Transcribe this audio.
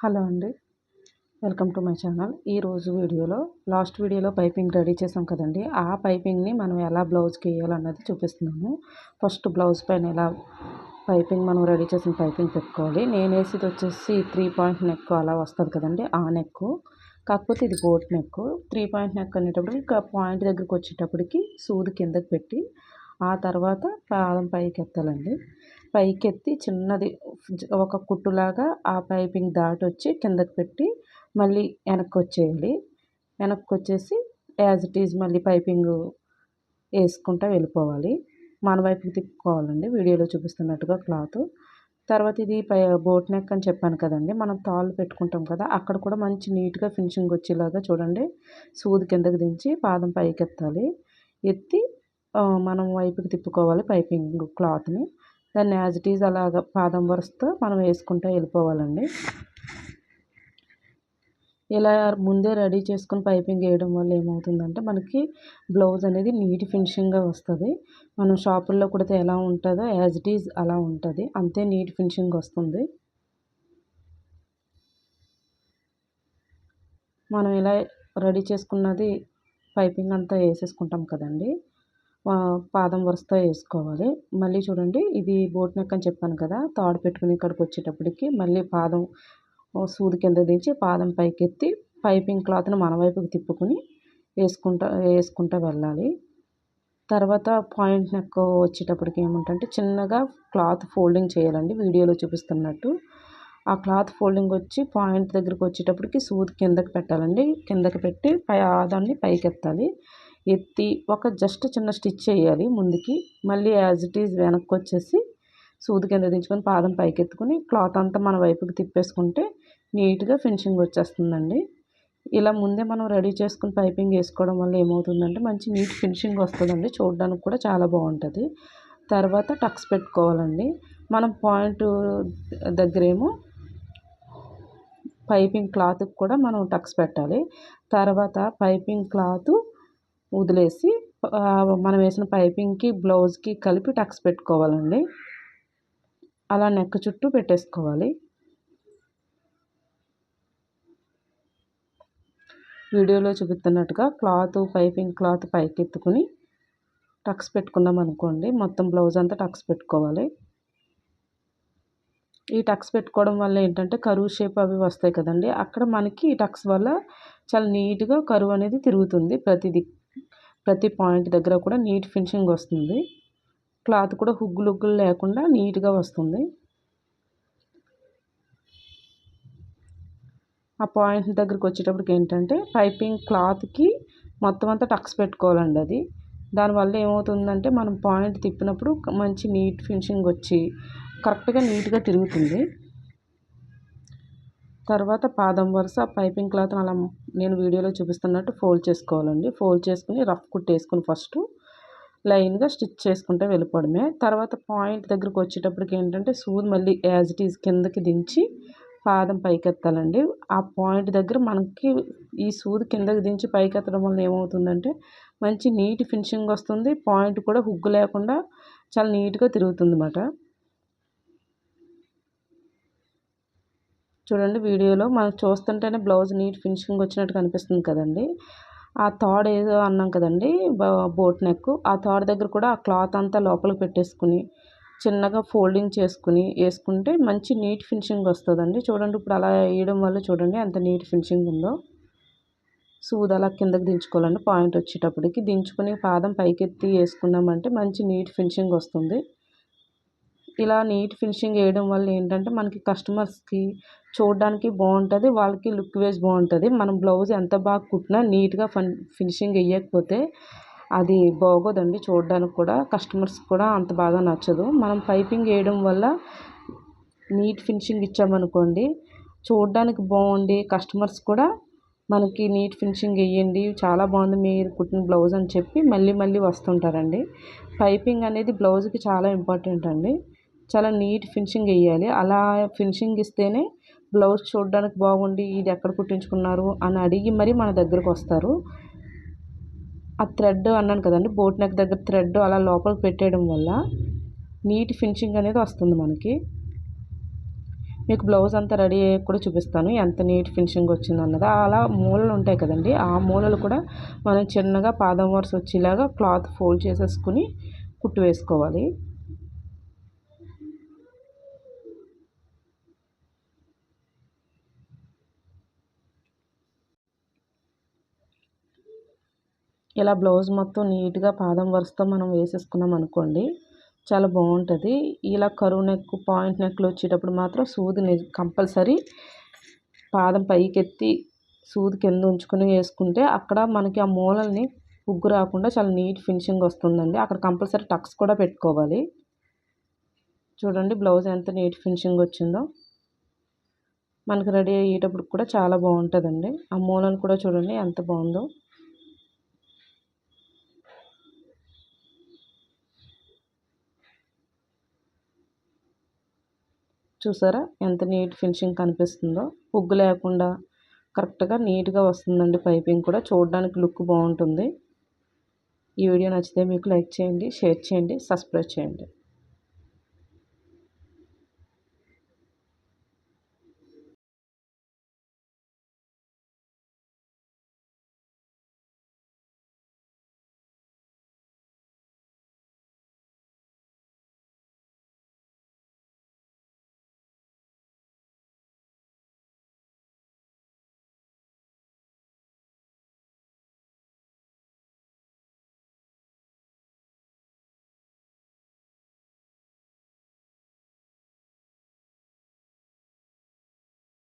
Hello అండి. Welcome to my channel. ఈరోజు వీడియోలో లాస్ట్ వీడియోలో పైపింగ్ రెడీ చేసాం కదండి. ఆ పైపింగ్ని మనం ఎలా బ్లౌజ్కి వేయాలన్నది చూపిస్తున్నాము ఫస్ట్ బ్లౌజ్ పైన ఎలా పైపింగ్ మనం రెడీ చేసిన పైపింగ్ పెట్టుకోవాలి. నేను వేసేది వచ్చేసి త్రీ పాయింట్ నెక్ అలా వస్తుంది కదండి ఆ నెక్. కాకపోతే ఇది boat neck. Three point neck అనేటప్పటికి ఇంకా పాయింట్ దగ్గరికి వచ్చేటప్పటికి సూది కిందకి పెట్టి ఆ తర్వాత పాదం పైకి ఎత్తాలండి పైకెత్తి చిన్నది ఒక కుట్టులాగా ఆ పైపింగ్ దాటి వచ్చి కిందకి పెట్టి మళ్ళీ వెనక్కి వచ్చేయాలి వెనక్కి వచ్చేసి యాజ్ ఇట్ ఈజ్ మళ్ళీ పైపింగ్ వేసుకుంటా వెళ్ళిపోవాలి. మన వైపుకి తిప్పుకోవాలండి. వీడియోలో చూపిస్తున్నట్టుగా క్లాత్. తర్వాత ఇది పై బోట్ నెక్ అని చెప్పాను కదండి. మనం తాళ్ళు పెట్టుకుంటాం కదా అక్కడ కూడా మంచి నీట్గా ఫినిషింగ్ వచ్చేలాగా చూడండి. సూది కిందకి దించి పాదం పైకి ఎత్తాలి ఎత్తి మనం వైపుకి తిప్పుకోవాలి పైపింగ్ క్లాత్ని. దాన్ని యాజ్ ఇట్ ఈజ్ అలాగ పాదం వరుస్తూ మనం వేసుకుంటూ వెళ్ళిపోవాలండి. ఇలా ముందే రెడీ చేసుకుని పైపింగ్ వేయడం వల్ల ఏమవుతుందంటే మనకి బ్లౌజ్ అనేది నీట్ ఫినిషింగ్గా వస్తుంది. మనం షాపుల్లో కుడితే ఎలా ఉంటుందో యాజ్ ఇట్ ఈజ్ అలా ఉంటుంది. అంతే నీట్ ఫినిషింగ్ వస్తుంది. మనం ఇలా రెడీ చేసుకున్నది పైపింగ్ అంతా వేసేసుకుంటాం కదండి. పాదం వరుసతో వేసుకోవాలి. మళ్ళీ చూడండి ఇది బోట్ నెక్ అని చెప్పాను కదా తాడు పెట్టుకుని ఇక్కడికి వచ్చేటప్పటికి మళ్ళీ పాదం సూది కింద దించి పాదం పైకెత్తి పైపింగ్ క్లాత్ని మన వైపుకి తిప్పుకుని వేసుకుంటా వేసుకుంటూ వెళ్ళాలి. తర్వాత పాయింట్ నెక్ వచ్చేటప్పటికి ఏముంటంటే చిన్నగా క్లాత్ ఫోల్డింగ్ చేయాలండి వీడియోలో చూపిస్తున్నట్టు. ఆ క్లాత్ ఫోల్డింగ్ వచ్చి పాయింట్ దగ్గరికి వచ్చేటప్పటికి సూది కిందకి పెట్టాలండి. కిందకి పెట్టి పై ఆదాన్ని పైకెత్తాలి. ఎత్తి ఒక జస్ట్ చిన్న స్టిచ్ వేయాలి ముందుకి. మళ్ళీ యాజ్ ఇట్ ఈజ్ వెనక్కి వచ్చేసి సూది కింద దించుకొని పాదం పైకి క్లాత్ అంతా మన వైపుకి తిప్పేసుకుంటే నీట్గా ఫినిషింగ్ వచ్చేస్తుందండి. ఇలా ముందే మనం రెడీ చేసుకుని పైపింగ్ వేసుకోవడం వల్ల ఏమవుతుందంటే మంచి నీట్ ఫినిషింగ్ వస్తుందండి. చూడడానికి కూడా చాలా బాగుంటుంది. తర్వాత టక్స్ పెట్టుకోవాలండి. మనం పాయింట్ దగ్గరేమో పైపింగ్ క్లాత్కి కూడా మనం టక్స్ పెట్టాలి. తర్వాత పైపింగ్ క్లాత్ వదిలేసి మనం వేసిన పైపింగ్కి బ్లౌజ్కి కలిపి టక్స్ పెట్టుకోవాలండి. అలా నెక్ చుట్టూ పెట్టేసుకోవాలి. వీడియోలో చూపిస్తున్నట్టుగా క్లాత్ పైపింగ్ క్లాత్ పైకి ఎత్తుకుని టక్స్ పెట్టుకున్నాం అనుకోండి మొత్తం బ్లౌజ్ అంతా టక్స్ పెట్టుకోవాలి. ఈ టక్స్ పెట్టుకోవడం వల్ల ఏంటంటే కరువు షేప్ అవి వస్తాయి కదండి. అక్కడ మనకి ఈ టక్స్ వల్ల చాలా నీట్గా కరువు అనేది తిరుగుతుంది ప్రతి దిక్ ప్రతి పాయింట్ దగ్గర కూడా నీట్ ఫినిషింగ్ వస్తుంది. క్లాత్ కూడా హుగ్గులు హుగ్గులు లేకుండా నీట్గా వస్తుంది. ఆ పాయింట్ దగ్గరికి వచ్చేటప్పటికి ఏంటంటే పైపింగ్ క్లాత్కి మొత్తం అంతా టక్స్ పెట్టుకోవాలండి అది. దానివల్ల ఏమవుతుందంటే మనం పాయింట్ తిప్పినప్పుడు మంచి నీట్ ఫినిషింగ్ వచ్చి కరెక్ట్గా నీట్గా తిరుగుతుంది. తర్వాత పాదం వరుస పైపింగ్ క్లాత్ అలా నేను వీడియోలో చూపిస్తున్నట్టు ఫోల్డ్ చేసుకోవాలండి. ఫోల్డ్ చేసుకుని రఫ్ కుట్టేసుకుని ఫస్ట్ లైన్గా స్టిచ్ చేసుకుంటే వెళ్ళిపోవడమే. తర్వాత పాయింట్ దగ్గరకు వచ్చేటప్పటికి ఏంటంటే సూది మళ్ళీ యాజ్ ఇట్ ఈజ్ కిందకి దించి పాదం పైకెత్తాలండి. ఆ పాయింట్ దగ్గర మనకి ఈ సూది కిందకి దించి పైకెత్తడం వల్ల ఏమవుతుందంటే మంచి నీట్ ఫినిషింగ్ వస్తుంది. పాయింట్ కూడా హుగ్గు లేకుండా చాలా నీట్గా తిరుగుతుంది అన్నమాట చూడండి వీడియోలో మనం చూస్తుంటేనే బ్లౌజ్ నీట్ ఫినిషింగ్ వచ్చినట్టు కనిపిస్తుంది కదండి. ఆ థాడ్ ఏదో అన్నాం కదండి బోట్ నెక్. ఆ థాడ్ దగ్గర కూడా ఆ క్లాత్ అంతా లోపలికి పెట్టేసుకుని చిన్నగా ఫోల్డింగ్ చేసుకుని వేసుకుంటే మంచి నీట్ ఫినిషింగ్ వస్తుందండి. చూడండి ఇప్పుడు అలా వేయడం వల్ల చూడండి ఎంత నీట్ ఫినిషింగ్ ఉందో. సూది అలా కిందకి దించుకోవాలండి పాయింట్ వచ్చేటప్పటికి. దించుకుని పాదం పైకెత్తి వేసుకున్నామంటే మంచి నీట్ ఫినిషింగ్ వస్తుంది. ఇలా నీట్ ఫినిషింగ్ వేయడం వల్ల ఏంటంటే మనకి కస్టమర్స్కి చూడడానికి బాగుంటుంది వాళ్ళకి లుక్ వేస్ బాగుంటుంది. మనం బ్లౌజ్ ఎంత బాగా కుట్టినా నీట్గా ఫన్ ఫినిషింగ్ వేయకపోతే అది బాగోదండి చూడడానికి కూడా. కస్టమర్స్ కూడా అంత బాగా నచ్చదు. మనం పైపింగ్ వేయడం వల్ల నీట్ ఫినిషింగ్ ఇచ్చామనుకోండి చూడడానికి బాగుండి కస్టమర్స్ కూడా మనకి నీట్ ఫినిషింగ్ వేయండి చాలా బాగుంది మీరు కుట్టిన బ్లౌజ్ అని చెప్పి మళ్ళీ మళ్ళీ వస్తుంటారండి. పైపింగ్ అనేది బ్లౌజ్కి చాలా ఇంపార్టెంట్ అండి. చాలా నీట్ ఫినిషింగ్ వేయాలి. అలా ఫినిషింగ్ ఇస్తేనే బ్లౌజ్ చూడడానికి బాగుండి ఇది ఎక్కడ కుట్టించుకున్నారు అని అడిగి మరీ మన దగ్గరకు వస్తారు. ఆ థ్రెడ్ అన్నాను కదండి బోట్ నెక్ దగ్గర థ్రెడ్ అలా లోపలికి పెట్టేయడం వల్ల నీట్ ఫినిషింగ్ అనేది వస్తుంది మనకి. మీకు బ్లౌజ్ అంతా రెడీ అయ్యి కూడా చూపిస్తాను ఎంత నీట్ ఫినిషింగ్ వచ్చింది అన్నది. అలా మూలలు ఉంటాయి కదండి ఆ మూలలు కూడా మనం చిన్నగా పాదం వరుస వచ్చేలాగా క్లాత్ ఫోల్డ్ చేసేసుకుని కుట్టు వేసుకోవాలి. ఇలా బ్లౌజ్ మొత్తం నీట్గా పాదం వరుసతో మనం వేసేసుకున్నాం అనుకోండి చాలా బాగుంటుంది. ఇలా కరువు నెక్ పాయింట్ నెక్లు వచ్చేటప్పుడు మాత్రం సూదిని కంపల్సరీ పాదం పైకెత్తి సూది కింద ఉంచుకొని వేసుకుంటే అక్కడ మనకి ఆ మూలల్ని ఉగ్గు రాకుండా చాలా నీట్ ఫినిషింగ్ వస్తుందండి. అక్కడ కంపల్సరీ టక్స్ కూడా పెట్టుకోవాలి. చూడండి బ్లౌజ్ ఎంత నీట్ ఫినిషింగ్ వచ్చిందో. మనకి రెడీ అయ్యేటప్పుడు కూడా చాలా బాగుంటుందండి. ఆ మూలను కూడా చూడండి ఎంత బాగుందో. చూసారా? ఎంత నీట్ ఫినిషింగ్ కనిపిస్తుందో. పొగ్గు లేకుండా కరెక్ట్గా నీట్గా వస్తుందండి పైపింగ్ కూడా. చూడడానికి లుక్ బాగుంటుంది. ఈ వీడియో నచ్చితే మీకు లైక్ చేయండి షేర్ చేయండి సబ్స్క్రైబ్ చేయండి.